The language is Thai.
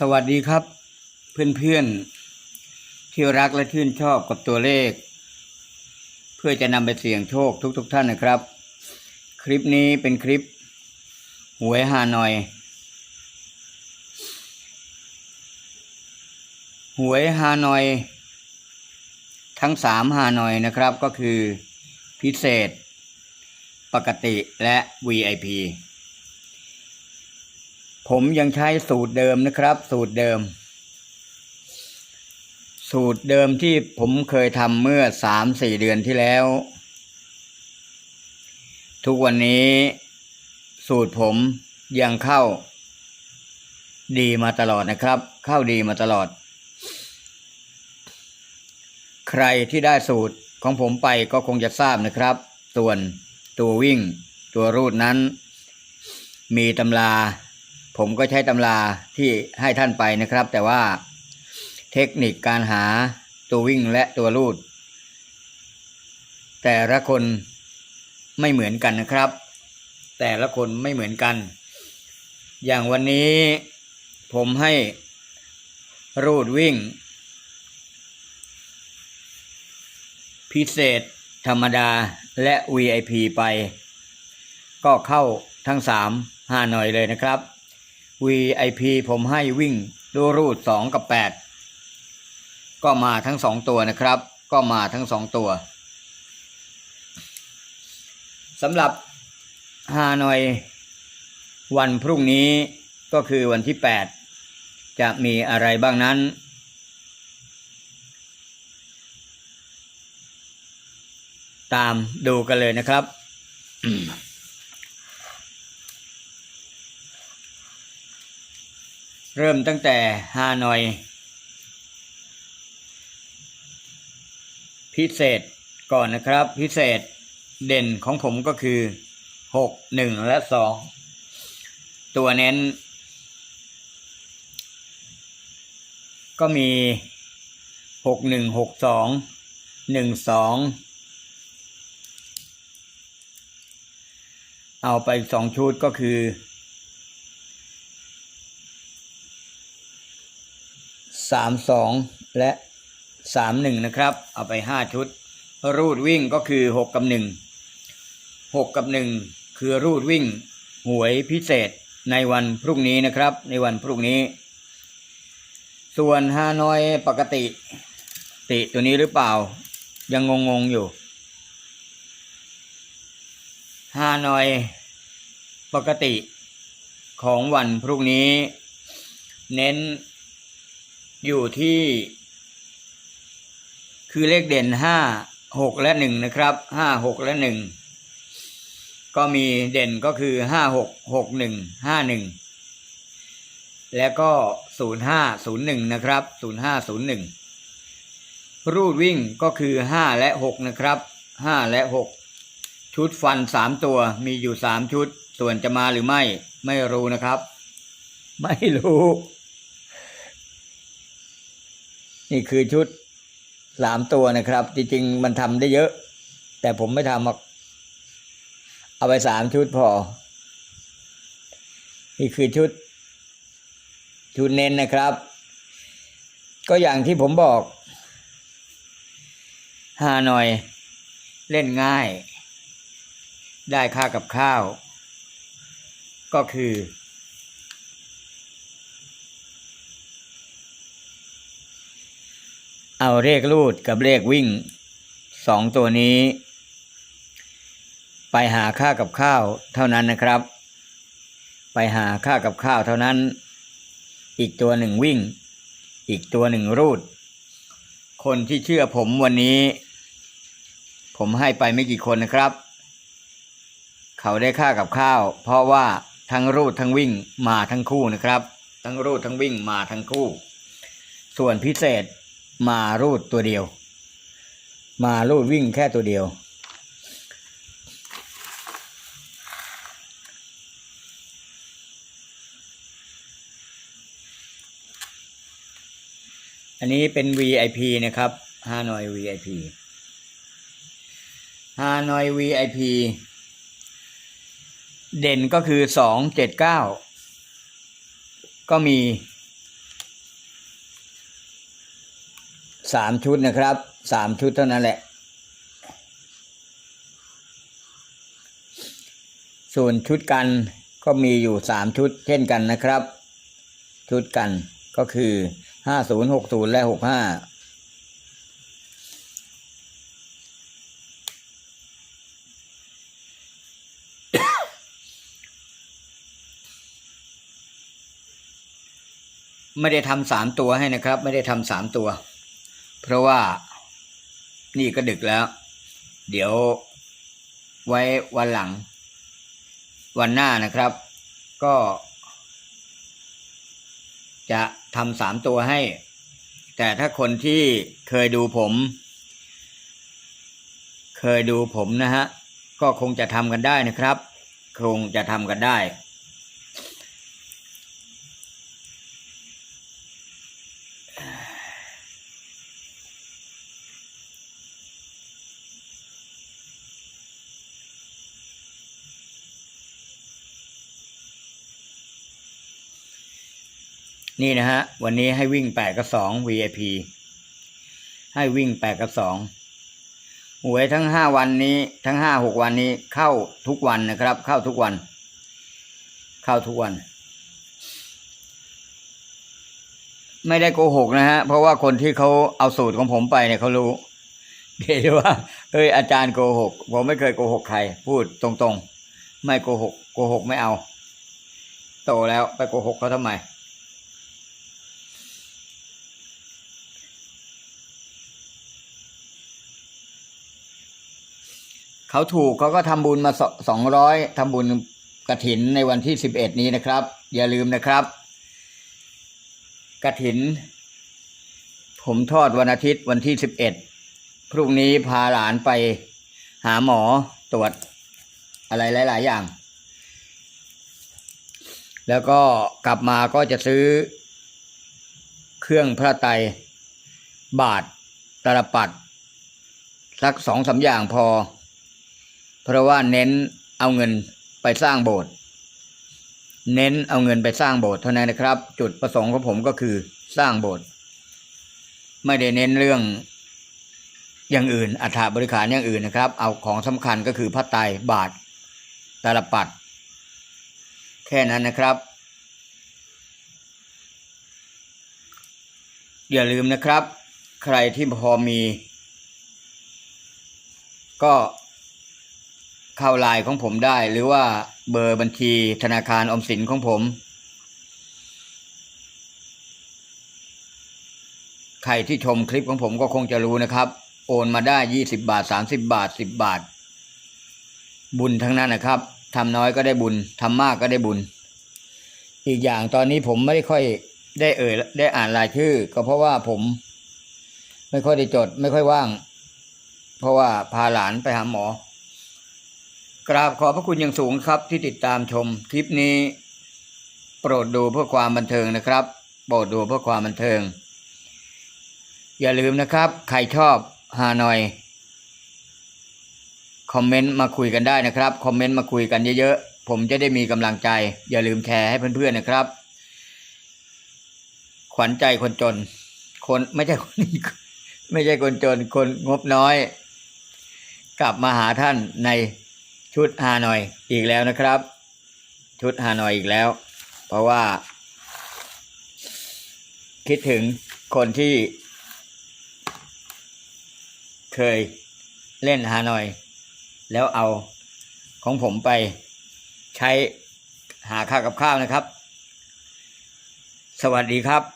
สวัสดีครับ เพื่อนๆที่รักและชื่นชอบกับตัวเลข เพื่อจะนำไปเสี่ยงโชคทุกๆทท่านนะครับ คลิปนี้เป็นคลิปหวยฮานอย หวยฮานอย ทั้งสามฮานอยนะครับก็คือพิเศษ ปกติและ VIP ผมยังใช้สูตรเดิมนะครับ สูตรเดิม สูตรเดิมที่ผมเคยทำเมื่อสามสี่เดือนที่แล้ว ทุกวันนี้ สูตรผมยังเข้า ดีมาตลอดนะครับ เข้าดีมาตลอด ใครที่ได้สูตรของผมไปก็คงจะทราบนะครับ ส่วนตัววิ่ง ตัวรูดนั้น มีตำรา ผมก็ใช้ตำราที่ให้ท่านไปนะครับ แต่ว่าเทคนิคการหาตัววิ่งและตัวรูด แต่ละคนไม่เหมือนกันนะครับ แต่ละคนไม่เหมือนกัน อย่างวันนี้ผมให้รูดวิ่ง พิเศษธรรมดาและ VIP ไป ก็เข้าทั้งสามห้าหน่อยเลยนะครับ VIP ผมให้วิ่งดูรูดสองกับแปดก็มาทั้งสองตัวนะครับ ก็มาทั้งสองตัวสำหรับฮานอยวันพรุ่งนี้ก็คือวันที่แปดจะมีอะไรบ้างนั้น ตามดูกันเลยนะครับ เริ่มตั้งแต่ฮานอย พิเศษก่อนนะครับ พิเศษเด่นของผมก็คือหกหนึ่งและสองตัวเน้น ก็มีหกหนึ่งหกสองหนึ่งสองเอาไปสองชุดก็คือ สามสองและสามหนึ่งนะครับ เอาไปห้าชุด รูดวิ่งก็คือหกกับหนึ่งหกกับหนึ่งคือรูดวิ่ง หวยพิเศษในวันพรุ่งนี้นะครับ ในวันพรุ่งนี้ ส่วนฮานอยปกติ ติตัวนี้หรือเปล่า ยังงงๆอยู่ฮานอยปกติของวันพรุ่งนี้ เน้น อยู่ที่ คือเลขเด่นห้าหกและหนึ่งนะครับห้าหกและหนึ่งก็มีเด่นก็คือห้าหกหกหนึ่งห้าหนึ่งแล้วก็ศูนย์ห้าศูนย์หนึ่งนะครับศูนย์ห้าศูนย์หนึ่งรูดวิ่งก็คือห้าและหกนะครับห้าและหกชุดฟันสามตัวมีอยู่สามชุด ส่วนจะมาหรือไม่ ไม่รู้นะครับ ไม่รู้ นี่คือชุดสามตัวนะครับ จริงๆมันทำได้เยอะ แต่ผมไม่ทำหรอกเอาไปสามชุดพอ นี่คือชุด ชุดเน้นนะครับ ก็อย่างที่ผมบอกฮาหน่อย เล่นง่าย ได้ค่ากับข้าว ก็คือ เอาเลขรูดกับเลขวิ่งสองตัวนี้ ไปหาค่ากับข้าวเท่านั้นนะครับ ไปหาค่ากับข้าวเท่านั้น อีกตัวหนึ่งวิ่ง อีกตัวหนึ่งรูด คนที่เชื่อผมวันนี้ ผมให้ไปไม่กี่คนนะครับ เขาได้ค่ากับข้าว เพราะว่าทั้งรูดทั้งวิ่งมาทั้งคู่นะครับ ทั้งรูดทั้งวิ่งมาทั้งคู่ ส่วนพิเศษ มารูดตัวเดียว มารูดวิ่งแค่ตัวเดียว อันนี้เป็น VIP นะครับฮานอย VIP ฮานอย VIP เด่นก็คือสองเจ็ดเก้าก็มี สามชุดนะครับสามชุดเท่านั้นแหละ ส่วนชุดกันก็มีอยู่สามชุดเช่นกันนะครับ ชุดกันก็คือห้าศูนย์หกศูนย์และหกห้าไม่ได้ทำสามตัวให้นะครับ ไม่ได้ทำสามตัว เพราะว่านี่ก็ดึกแล้ว เดี๋ยวไว้วันหลัง วันหน้านะครับ ก็ จะทำสามตัวให้ แต่ถ้าคนที่เคยดูผม เคยดูผมนะฮะ ก็คงจะทำกันได้นะครับ คงจะทำกันได้ นี่นะฮะ วันนี้ให้วิ่งแปดกับสอง VIP ให้วิ่งแปดกับสองหวยทั้งห้าวันนี้ ทั้งห้าหกวันนี้เข้าทุกวันนะครับ เข้าทุกวัน เข้าทุกวัน ไม่ได้โกหกนะฮะ เพราะว่าคนที่เขาเอาสูตรของผมไปเนี่ยเขารู้เดี๋ยวว่าเอ้ยอาจารย์โกหกผมไม่เคยโกหกใคร พูดตรงๆ ไม่โกหกโกหกไม่เอา โตแล้วไปโกหกเขาทำไม เขาถูกเขาก็ทำบุญมาสองร้อยทำบุญกระถินในวันที่สิบเอ็ดนี้นะครับ อย่าลืมนะครับ กระถิน ผมทอดวันอาทิตย์วันที่สิบเอ็ดพรุ่งนี้พาหลานไปหาหมอตรวจอะไรหลาย ๆ อย่าง แล้วก็กลับมาก็จะซื้อ เครื่องพระไตรบาทตรปัดสักสองสาอย่างพอ เพราะว่าเน้นเอาเงินไปสร้างโบสถ์เน้นเอาเงินไปสร้างโบสถ์เท่านั้นนะครับ จุดประสงค์ของผมก็คือสร้างโบสถ์ไม่ได้เน้นเรื่องอย่างอื่นอัฐบริขารอย่างอื่นนะครับ เอาของสำคัญก็คือพระไตรบาทตาลปัด แค่นั้นนะครับ อย่าลืมนะครับ ใครที่พอมี ก็ เข้าไลน์ของผมได้ หรือว่าเบอร์บัญชีธนาคารอมสินของผม ใครที่ชมคลิปของผมก็คงจะรู้นะครับ โอนมาได้ยี่สิบาทสามสิบาทสิบบาท บุญทั้งนั้นนะครับทำน้อยก็ได้บุญทำมากก็ได้บุญ อีกอย่างตอนนี้ผมไม่ได้ค่อยได้เอ่ยได้อ่านรายชื่อ ก็เพราะว่าผม ไม่ค่อยได้จด ไม่ค่อยว่าง เพราะว่าพาหลานไปหาหมอ กราบขอบพระคุณอย่างสูงครับที่ติดตามชมคลิปนี้ โปรดดูเพื่อความบันเทิงนะครับ โปรดดูเพื่อความบันเทิง อย่าลืมนะครับ ใครชอบฮานอยคอมเมนต์มาคุยกันได้นะครับคอมเมนต์มาคุยกันเยอะๆผมจะได้มีกำลังใจ อย่าลืมแชร์ให้เพื่อนๆนะครับ ขวัญใจคนจน คนไม่ใช่คนไม่ใช่คนจนคนงบน้อย กลับมาหาท่านใน ชุดฮานอยอีกแล้วนะครับ ชุดฮานอยอีกแล้ว เพราะว่า คิดถึงคนที่ เคยเล่นฮานอย แล้วเอาของผมไปใช้หาค่ากับข้าวนะครับ สวัสดีครับ